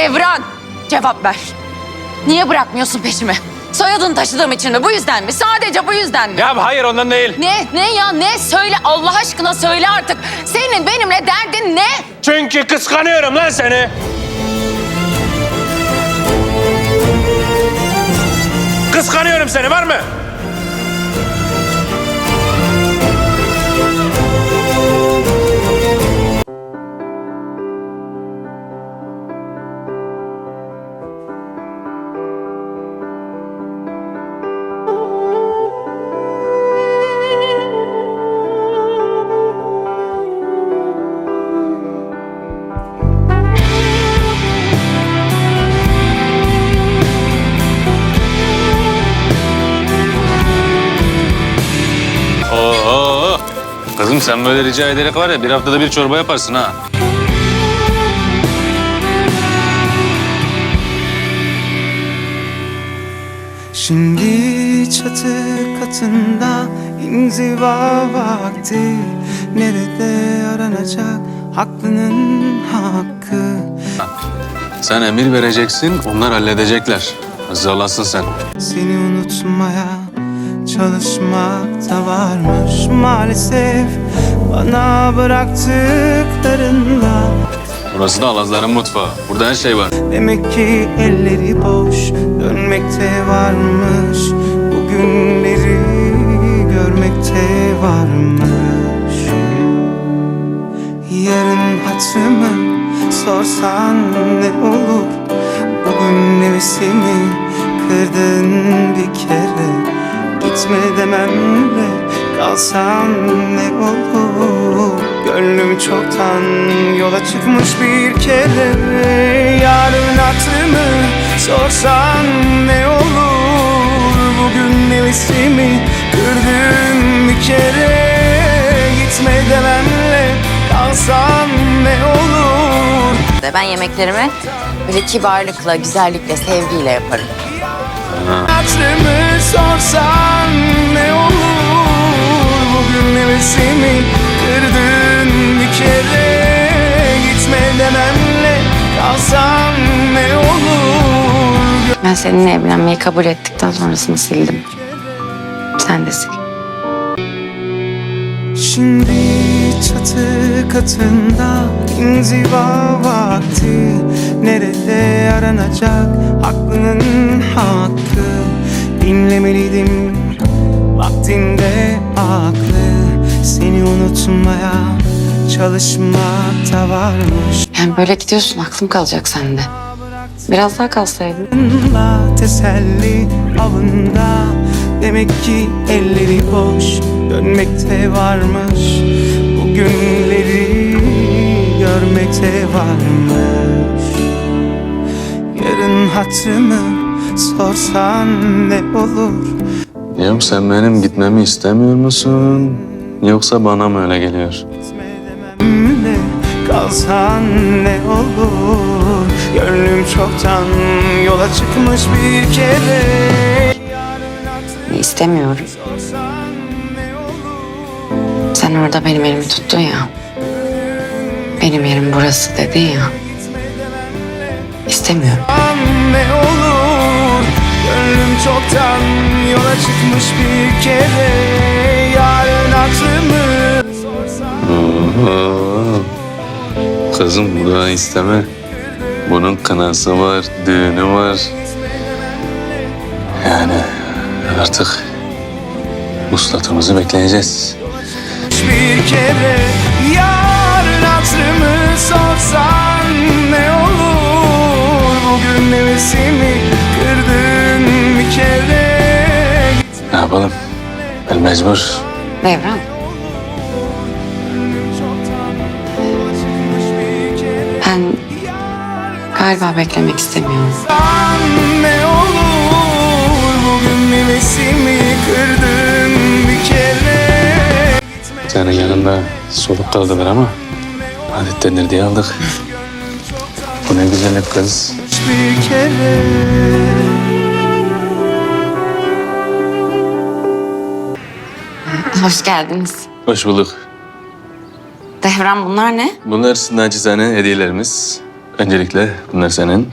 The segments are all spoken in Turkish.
Devran! Cevap ver. Niye bırakmıyorsun peşimi? Soyadını taşıdığım için mi? Bu yüzden mi? Sadece bu yüzden mi? Ya hayır ondan değil. Ne? Ne ya? Ne? Söyle Allah aşkına söyle artık. Senin benimle derdin ne? Çünkü kıskanıyorum lan seni. Kıskanıyorum seni var mı? Kızım sen böyle rica ederek var ya bir haftada bir çorba yaparsın ha. Şimdi çatı katında inziva vakti Nerede aranacak haklının hakkı Sen emir vereceksin, onlar halledecekler. Hızlılasın sen. Seni unutmaya çalışmak da varmış maalesef. Bana bıraktıklarınla. Burası da Alazların mutfağı. Burada her şey var. Demek ki elleri boş dönmekte varmış. Bugünleri görmekte varmış. Yarın hatırımı sorsan ne olur? Bugün nefesimi kırdın bir kere Gitme dememle kalsan ne olur Gönlüm çoktan yola çıkmış bir kere. Yarın hatırımı sorsan ne olur? Bugün nefesimi kırdın bir kere. Gitme dememle kalsan ne olur? Ben yemeklerimi böyle kibarlıkla, güzellikle, sevgiyle yaparım. Hatırımı sorsan Nefesimi kırdın bir kere Gitme dememle kalsan ne olur Ben seninle evlenmeyi kabul ettikten sonrasını sildim. Sen de sil. Şimdi çatı katında inziva vakti Nerede aranacak aklının hakkı Dinlemeliydim vaktinde aklı Seni unutmaya çalışmak da varmış Yani böyle gidiyorsun aklım kalacak sende. Biraz daha kalsaydın. Teselli avında Demek ki elleri boş dönmekte varmış Bugünleri görmekte varmış Yarın hatırımı sorsan ne olur Ya sen benim gitmemi istemiyor musun? Yoksa bana mı öyle geliyor? Kalsan ne olur Gönlüm çoktan yola çıkmış bir kere İstemiyorum. Sen orada benim elimi tuttun ya. Benim yerim burası dedin ya. İstemiyorum. ne olur Gönlüm çoktan yola çıkmış bir kere Oo. Kızım burada isteme. Bunun kınası var, düğünü var. Yani artık uslatımızı bekleyeceğiz. bir kere Yarın hatırımı sorsan ne olur Bugün nefesimi kırdın bir kere Ne yapalım? Ben mecbur. Devran. Ben galiba beklemek istemiyorum. Ne olur bugün nefesimi kırdın bir kere Senin yanında soluk kaldılar ama adettendir diye aldık. Bu ne güzellik kız. bir kere Hoş geldiniz. Hoş bulduk. Devran bunlar ne? Bunlar naçizane hediyelerimiz. Öncelikle bunlar senin.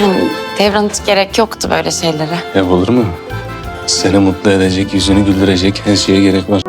Yani Devran hiç gerek yoktu böyle şeylere. Ya olur mu? Seni mutlu edecek, yüzünü güldürecek her şeye gerek var.